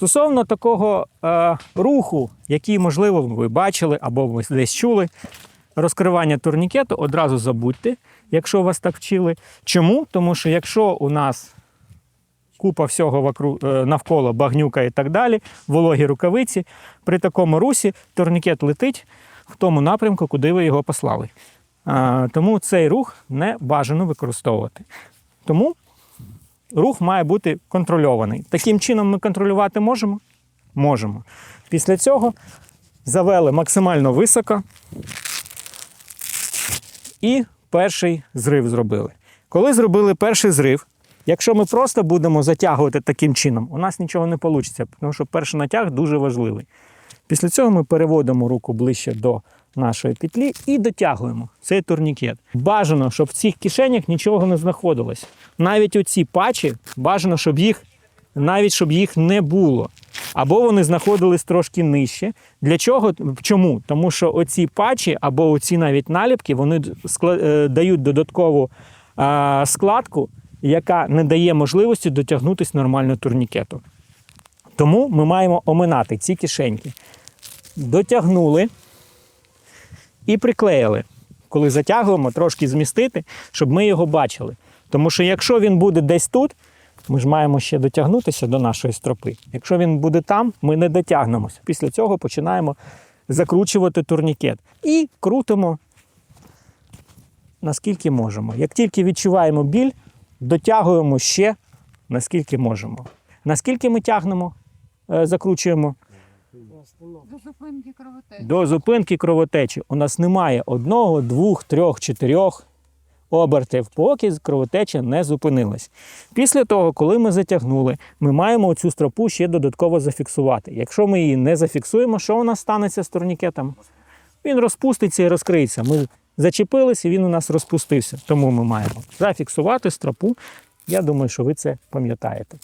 Стосовно такого е, руху, який, можливо, ви бачили або ви десь чули, розкривання турнікету одразу забудьте, якщо вас так вчили. Чому? Тому що якщо у нас купа всього вокруг, е, навколо багнюка і так далі, вологі рукавиці, при такому русі турнікет летить в тому напрямку, куди ви його послали. А, тому цей рух не бажано використовувати. Тому рух має бути контрольований. Таким чином ми контролювати можемо? Можемо. Після цього завели максимально високо і перший зрив зробили. Коли зробили перший зрив, якщо ми просто будемо затягувати таким чином, у нас нічого не вийде, тому що перший натяг дуже важливий. Після цього ми переводимо руку ближче до нашої петлі і дотягуємо цей турнікет. Бажано, щоб в цих кишенях нічого не знаходилось. Навіть оці пачі бажано, щоб їх навіть щоб їх не було. Або вони знаходились трошки нижче. Для чого? Чому? Тому що оці пачі або оці навіть наліпки вони е, дають додаткову складку, яка не дає можливості дотягнутися нормально турнікету. Тому ми маємо оминати ці кишеньки. Дотягнули і приклеїли. Коли затягуємо, трошки змістити, щоб ми його бачили. Тому що якщо він буде десь тут, ми ж маємо ще дотягнутися до нашої стропи. Якщо він буде там, ми не дотягнемося. Після цього починаємо закручувати турнікет і крутимо наскільки можемо. Як тільки відчуваємо біль, дотягуємо ще наскільки можемо. Наскільки ми тягнемо, е, закручуємо До зупинки кровотечі. до зупинки кровотечі. У нас немає одного, двох, трьох, чотирьох обертів, поки кровотеча не зупинилась. Після того, коли ми затягнули, ми маємо цю стропу ще додатково зафіксувати. Якщо ми її не зафіксуємо, що у нас станеться з турнікетом? Він розпуститься і розкриється. Ми зачепилися, і він у нас розпустився. Тому ми маємо зафіксувати стропу. Я думаю, що ви це пам'ятаєте.